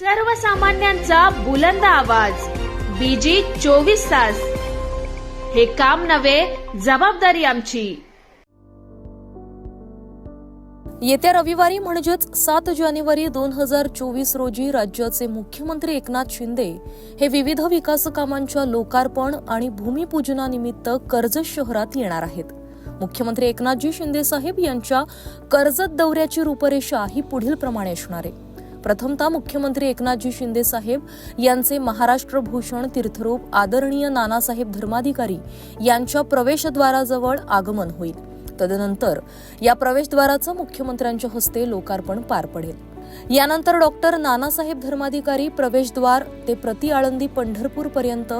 सर्वसामान्यांचा बुलंद आवाज. बीजी चोवीस तास. हे काम नव्हे जबाबदारी आमची. येत्या रविवारी म्हणजेच सात जानेवारी दोन हजार चोवीस रोजी राज्याचे मुख्यमंत्री एकनाथ शिंदे हे विविध विकास कामांच्या लोकार्पण आणि भूमिपूजनानिमित्त कर्जत शहरात येणार आहेत. मुख्यमंत्री एकनाथजी शिंदे साहेब यांच्या कर्जत दौऱ्याची रूपरेषा ही पुढील प्रमाणे असणार आहे. प्रथमतः मुख्यमंत्री एकनाथजी शिंदे साहेब यांचे महाराष्ट्र भूषण तीर्थरूप आदरणीय नानासाहेब धर्माधिकारी यांच्या प्रवेशद्वाराजवळ आगमन होईल. तदनंतर या प्रवेशद्वाराचं मुख्यमंत्र्यांच्या हस्ते लोकार्पण पार पडेल. यानंतर डॉक्टर नानासाहेब धर्माधिकारी प्रवेशद्वार ते प्रति आळंदी पंढरपूर पर्यंत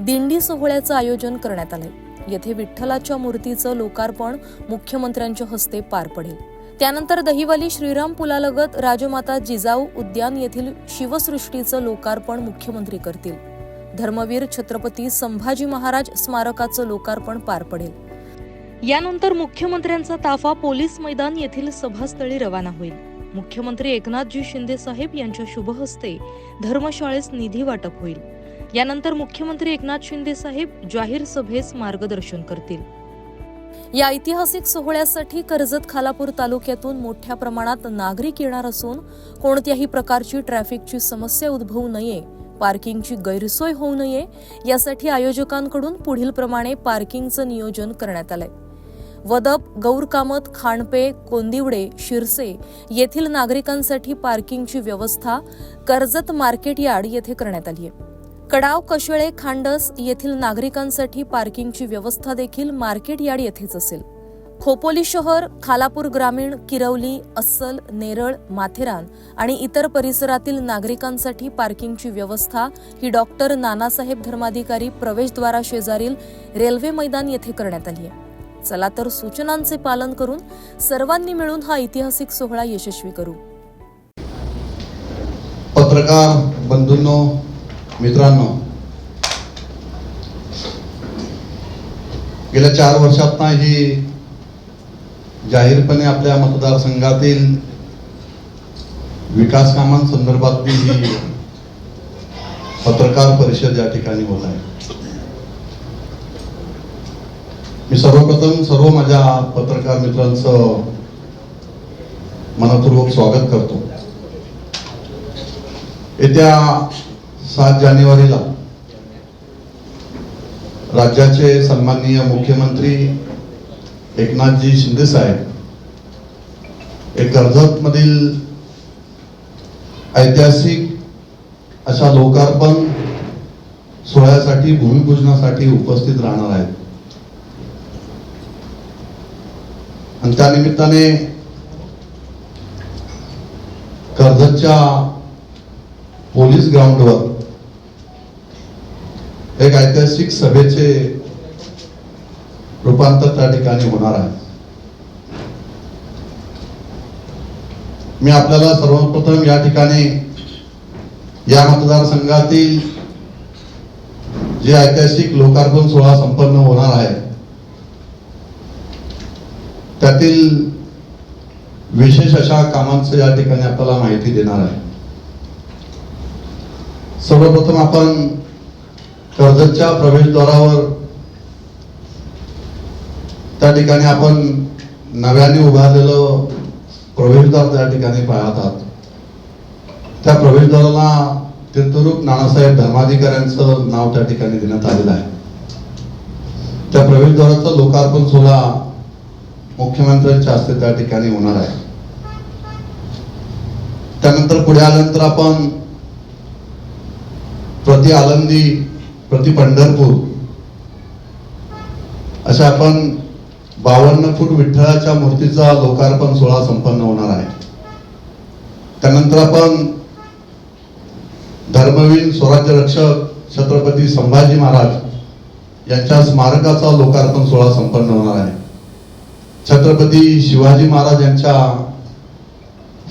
दिंडी सोहळ्याचं आयोजन करण्यात आलंय. येथे विठ्ठलाच्या मूर्तीचं लोकार्पण मुख्यमंत्र्यांच्या हस्ते पार पडेल. त्यानंतर दहिवली श्रीराम पुलालगत राजमाता जिजाऊ उद्यान येथील शिवसृष्टीचं लोकार्पण मुख्यमंत्री करतील. धर्मवीर छत्रपती संभाजी महाराज स्मारकाचं लोकार्पण पार पडेल. यानंतर मुख्यमंत्र्यांचा ताफा पोलीस मैदान येथील सभास्थळी रवाना होईल. मुख्यमंत्री एकनाथजी शिंदे साहेब यांच्या शुभ हस्ते धर्मशाळेस निधी वाटप होईल. यानंतर मुख्यमंत्री एकनाथ शिंदे साहेब जाहीर सभेस मार्गदर्शन करतील. या ऐतिहासिक सोहळ्यासाठी कर्जत खालापूर तालुक्यातून मोठ्या प्रमाणात नागरिक येणार असून कोणत्याही प्रकारची ट्रॅफिकची समस्या उद्भवू नये पार्किंगची गैरसोय होऊ नये यासाठी आयोजकांकडून पुढील प्रमाणे पार्किंगचं नियोजन करण्यात आलंय. वदप गौरकामत खाणपे कोंदिवडे शिरसे येथील नागरिकांसाठी पार्किंगची व्यवस्था कर्जत मार्केट यार्ड येथे करण्यात आली आहे. कडाव कशळे खांडस येथील नागरिकांसाठी पार्किंगची व्यवस्था देखील मार्केट यार्ड येथेच असेल. खोपोली शहर खालापूर ग्रामीण किरवली अस्सल नेरळ माथेरान आणि इतर परिसरातील नागरिकांसाठी पार्किंगची व्यवस्था ही डॉक्टर नानासाहेब धर्माधिकारी प्रवेशद्वारा शेजारील रेल्वे मैदान येथे करण्यात आली आहे. चला तर सूचनांचे पालन करून सर्वांनी मिळून हा ऐतिहासिक सोहळा यशस्वी करू. पत्रकार बंधूंनो मित्रांनो गेल्या चार वर्षात ही जाहीरपणे आपल्या मतदारसंघातील विकास कामांसंदर्भातली ही पत्रकार परिषद या ठिकाणी होत आहे. मी सर्वप्रथम सर्व माझ्या पत्रकार मित्रांचं मनपूर्वक स्वागत करतो. येत्या सात जानेवारीला राज्याचे सन्माननीय मुख्यमंत्री एकनाथजी शिंदे साहेब हे कर्जत मधील ऐतिहासिक अशा लोकार्पण सोहळ्यासाठी भूमिपूजनासाठी उपस्थित राहणार आहेत. आणि त्या निमित्ताने कर्जतच्या पोलीस ग्राउंडवर एक ऐतिहासिक सभेचे रूपांतर त्या ठिकाणी होणार आहे. मी आपल्याला सर्वप्रथम या ठिकाणी या मतदारसंघातील जे ऐतिहासिक लोकार्पण सोहळा संपन्न होणार आहे त्यातील विशेष अशा कामांचं या ठिकाणी आपल्याला माहिती देणार आहे. सर्वप्रथम आपण कर्जतच्या प्रवेशद्वारावर त्या ठिकाणी आपण नव्याने उभारलेलं प्रवेशद्वार त्या ठिकाणी पाहतात त्या प्रवेशद्वाराला तीर्थरूप नानासाहेब धर्माधिकाऱ्यांचं नाव त्या ठिकाणी देण्यात आलेलं आहे. त्या प्रवेशद्वाराचं लोकार्पण सोहळा मुख्यमंत्र्यांच्या हस्ते त्या ठिकाणी होणार आहे. त्यानंतर पुढे आल्यानंतर आपण प्रति आलंदी प्रति पंढरपूर. अशा आपण बावन्न फूट विठ्ठलाच्या मूर्तीचा लोकार्पण सोहळा संपन्न होणार आहे. त्यानंतर आपण धर्मवीर स्वराज्य रक्षक छत्रपती संभाजी महाराज यांच्या स्मारकाचा लोकार्पण सोहळा संपन्न होणार आहे. छत्रपती शिवाजी महाराज यांच्या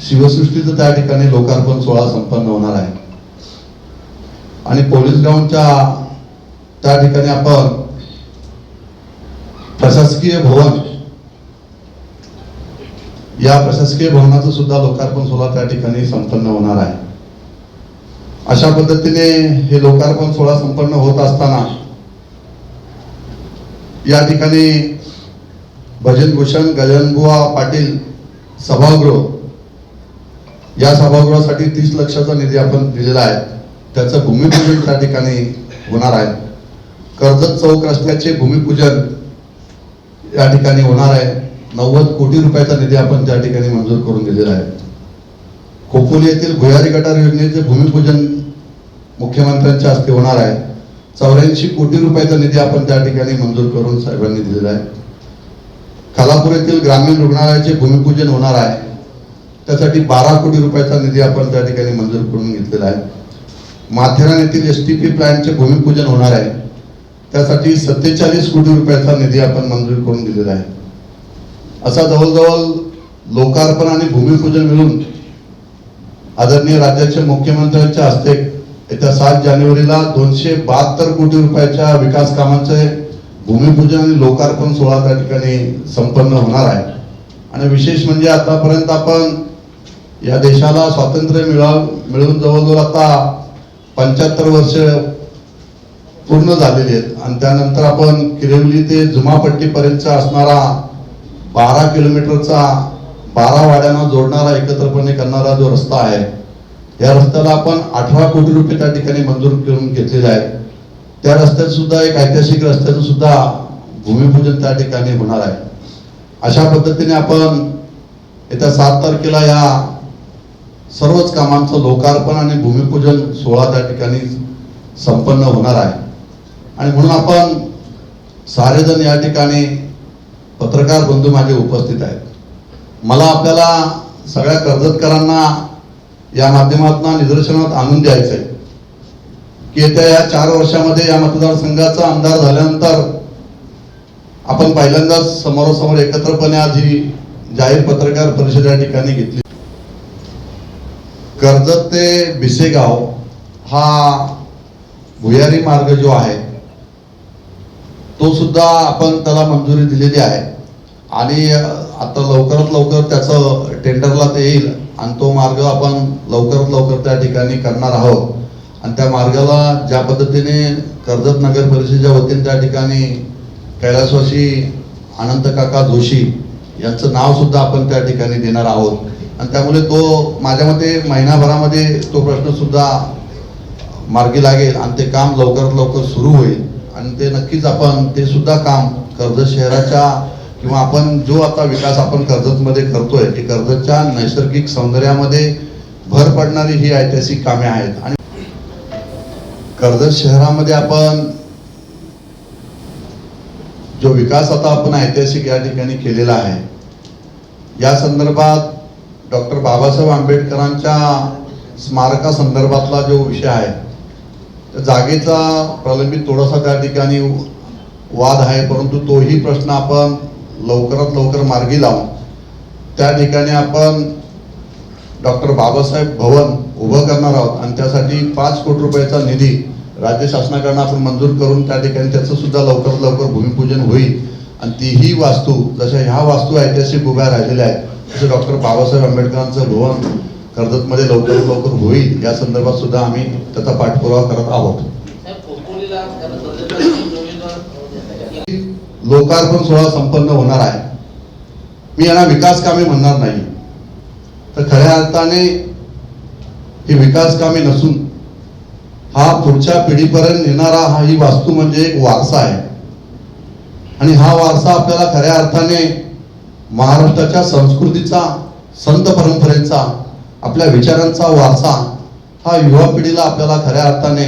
शिवसृष्टीचं त्या ठिकाणी लोकार्पण सोहळा संपन्न होणार आहे. आणि पोलीस ग्राउंडच्या त्या ठिकाणी आपण प्रशासकीय भवन या प्रशासकीय भवनाचं सुद्धा लोकार्पण सोहळा त्या ठिकाणी संपन्न होणार आहे. अशा पद्धतीने हे लोकार्पण सोहळा संपन्न होत असताना या ठिकाणी भजनभूषण गजनबुवा पाटील सभागृह या सभागृहासाठी तीस लक्षाचा निधी आपण दिलेला आहे. त्याचं भूमिपूजन त्या ठिकाणी होणार आहे. कर्जत चौक रस्त्याचे भूमिपूजन या ठिकाणी होणार आहे. नव्वद कोटी रुपयाचा निधी आपण त्या ठिकाणी मंजूर करून दिलेला आहे. खोपोली येथील भुयारी गटार योजनेचे भूमिपूजन मुख्यमंत्र्यांच्या हस्ते होणार आहे. चौऱ्याऐंशी कोटी रुपयाचा निधी आपण त्या ठिकाणी मंजूर करून साहेबांनी दिलेला आहे. खालापूर येथील ग्रामीण रुग्णालयाचे भूमिपूजन होणार आहे. त्यासाठी बारा कोटी रुपयाचा निधी आपण त्या ठिकाणी मंजूर करून घेतलेला आहे. माथेरान येथील एस टी पी प्लॅनचे भूमिपूजन होणार आहे. त्यासाठी सत्तेचाळीस कोटी रुपयाचा निधी आपण मंजूर करून दिलेला आहे. असा जवळजवळ लोकार्पण आणि भूमिपूजन मिळून आदरणीय राज्याच्या मुख्यमंत्र्यांच्या हस्ते येत्या सात जानेवारीला दोनशे बहात्तर कोटी रुपयाच्या विकास कामांचे भूमिपूजन आणि लोकार्पण सोहळा त्या ठिकाणी संपन्न होणार आहे. आणि विशेष म्हणजे आतापर्यंत आपण या देशाला स्वातंत्र्य मिळा मिळून जवळजवळ आता पंच्याहत्तर वर्ष पूर्ण झालेले आहेत. आणि त्यानंतर आपण किरेवली ते जुमापट्टीपर्यंतचा असणारा बारा किलोमीटरचा बारा वाड्यांना जोडणारा एकत्रपणे करणारा जो रस्ता आहे या रस्त्याला आपण अठरा कोटी रुपये त्या ठिकाणी मंजूर करून घेतलेले आहेत. त्या रस्त्यात सुद्धा एक ऐतिहासिक रस्त्याचं सुद्धा भूमिपूजन त्या ठिकाणी होणार आहे. अशा पद्धतीने आपण येत्या सात तारखेला या सर्वच कामांचं लोकार्पण आणि भूमिपूजन सोहळा त्या ठिकाणी संपन्न होणार आहे. आणि म्हणून आपण सारेजण या ठिकाणी पत्रकार बंधू माझे उपस्थित आहेत. मला आपल्याला सगळ्या कर्जतकरांना या माध्यमातून निदर्शनात आणून द्यायचं आहे की येत्या या चार वर्षामध्ये या मतदारसंघाचा आमदार झाल्यानंतर आपण पहिल्यांदाच समोरासमोर एकत्रपणे आज ही जाहीर पत्रकार परिषद या ठिकाणी घेतली. कर्जत ते बिसेगाव हा भुयारी मार्ग जो आहे तो सुद्धा आपण त्याला मंजुरी दिलेली आहे. आणि आता लवकरात लवकर त्याचं टेंडरला ते येईल. आणि तो मार्ग आपण लवकरात लवकर त्या ठिकाणी करणार आहोत. आणि त्या मार्गाला ज्या पद्धतीने कर्जत नगर परिषदेच्या वतीने त्या ठिकाणी कैलासवासी अनंत काका जोशी यांचं नाव सुद्धा आपण त्या ठिकाणी देणार आहोत. आणि त्यामुळे तो माझ्या मते महिनाभरामध्ये तो प्रश्न सुद्धा मार्गी लागेल आणि ते काम लवकरात लवकर सुरू होईल. आणि ते नक्कीच आपण ते सुद्धा काम कर्जत शहराच्या किंवा आपण जो आता विकास आपण कर्जतमध्ये करतोय ती कर्जतच्या नैसर्गिक सौंदर्यामध्ये भर पडणारी ही ऐतिहासिक कामे आहेत. आणि कर्जत शहरामध्ये आपण जो विकास आता आपण ऐतिहासिक या ठिकाणी केलेला आहे या संदर्भात डॉक्टर बाबासाहेब आंबेडकरांच्या स्मारकासंदर्भातला जो विषय आहे जागेचा प्रलंबित थोडासा त्या ठिकाणी वाद आहे परंतु तोही प्रश्न आपण लवकरात लवकर मार्गी लावून त्या ठिकाणी आपण डॉक्टर बाबासाहेब भवन उभं करणार आहोत आणि त्यासाठी पाच कोटी रुपयाचा निधी राज्य शासनाकडनं आपण मंजूर करून त्या ठिकाणी त्याचं सुद्धा लवकरात लवकर भूमिपूजन होईल. आणि तीही वास्तू जशा ह्या वास्तू ऐतिहासिक उभ्या राहिलेल्या आहेत तसं डॉक्टर बाबासाहेब आंबेडकरांचं भवन कर्जतमध्ये लवकरात लवकर होईल या संदर्भात सुद्धा आम्ही त्याचा पाठपुरावा करत आहोत. लोकार्पण सोहळा संपन्न होणार आहे. मी यांना विकास कामे म्हणणार नाही. तर खऱ्या अर्थाने ही विकास कामे नसून हा पुढच्या पिढीपर्यंत नेणारा हा ही वास्तू म्हणजे एक वारसा आहे. आणि हा वारसा आपल्याला खऱ्या अर्थाने महाराष्ट्राच्या संस्कृतीचा संत परंपरेचा आपल्या विचारांचा वारसा हा युवा पिढीला आपल्याला खऱ्या अर्थाने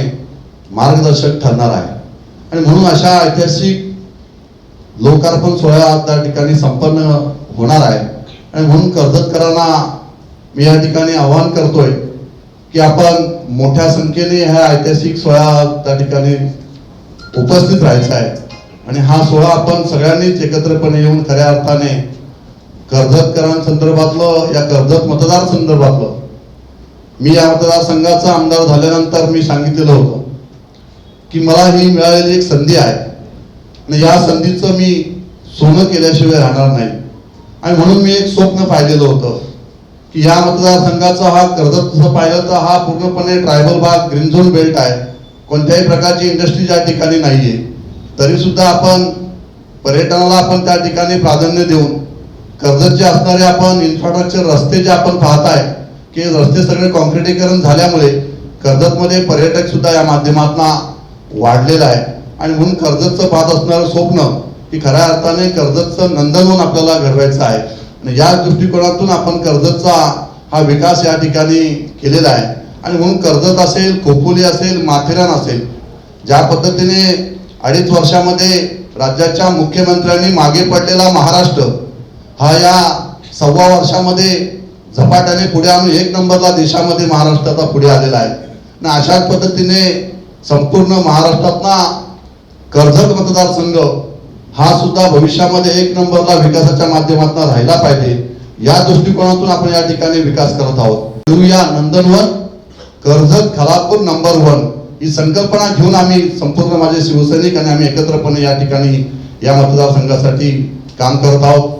मार्गदर्शक ठरणार आहे. आणि म्हणून अशा ऐतिहासिक लोकार्पण सोहळा त्या ठिकाणी संपन्न होणार आहे. आणि म्हणून कर्जतकरांना मी या ठिकाणी आवाहन करतोय की आपण मोठ्या संख्येने ह्या ऐतिहासिक सोहळा त्या ठिकाणी उपस्थित राहायचा आहे. आणि हा सोहळा आपण सगळ्यांनीच एकत्रपणे येऊन खऱ्या अर्थाने कर्जतकरांसंदर्भातलं या कर्जत मतदार संदर्भातलं मी या मतदारसंघाचा आमदार झाल्यानंतर मी सांगितलेलं होतं की मला ही मिळालेली एक संधी आहे. आणि या संधीचं मी सोनं केल्याशिवाय राहणार नाही. आणि म्हणून मी एक स्वप्न पाहिलेलं होतं की या मतदारसंघाचा हा कर्जत तसं पाहिलं तर हा पूर्णपणे ट्रायबल भाग ग्रीन झोन बेल्ट आहे. कोणत्याही प्रकारची इंडस्ट्री या ठिकाणी नाही आहे तरीसुद्धा आपण पर्यटनाला आपण त्या ठिकाणी प्राधान्य देऊन कर्जतचे असणारे आपण इन्फ्रास्ट्रक्चर रस्ते जे आपण पाहताय की रस्ते सगळे कॉन्क्रिटीकरण झाल्यामुळे कर्जतमध्ये पर्यटक सुद्धा या माध्यमातून वाढलेला आहे. आणि म्हणून कर्जतचं पाहत असणारं स्वप्न की खऱ्या अर्थाने कर्जतचं नंदनवन आपल्याला घडवायचं आहे. आणि या दृष्टिकोनातून आपण कर्जतचा हा विकास या ठिकाणी केलेला आहे. आणि म्हणून कर्जत असेल खोपोली असेल माथेरान असेल ज्या पद्धतीने अडीच वर्षामध्ये राज्याच्या मुख्यमंत्र्यांनी मागे पडलेला महाराष्ट्र हा या सव्वा वर्षामध्ये झपाट्याने पुढे आणून एक नंबरला देशामध्ये महाराष्ट्राचा पुढे आलेला आहे. आणि अशाच पद्धतीने संपूर्ण महाराष्ट्रातला कर्जत मतदारसंघ हा सुद्धा भविष्यामध्ये एक नंबरला विकासाच्या माध्यमातून राहिला पाहिजे. या दृष्टिकोनातून आपण या ठिकाणी विकास करत आहोत. या नंदनवन कर्जत खलापूर नंबर वन ही संकल्पना घेऊन आम्ही संपूर्ण माझे शिवसैनिक आणि आम्ही एकत्रपणे या ठिकाणी या मतदारसंघासाठी काम करत आहोत.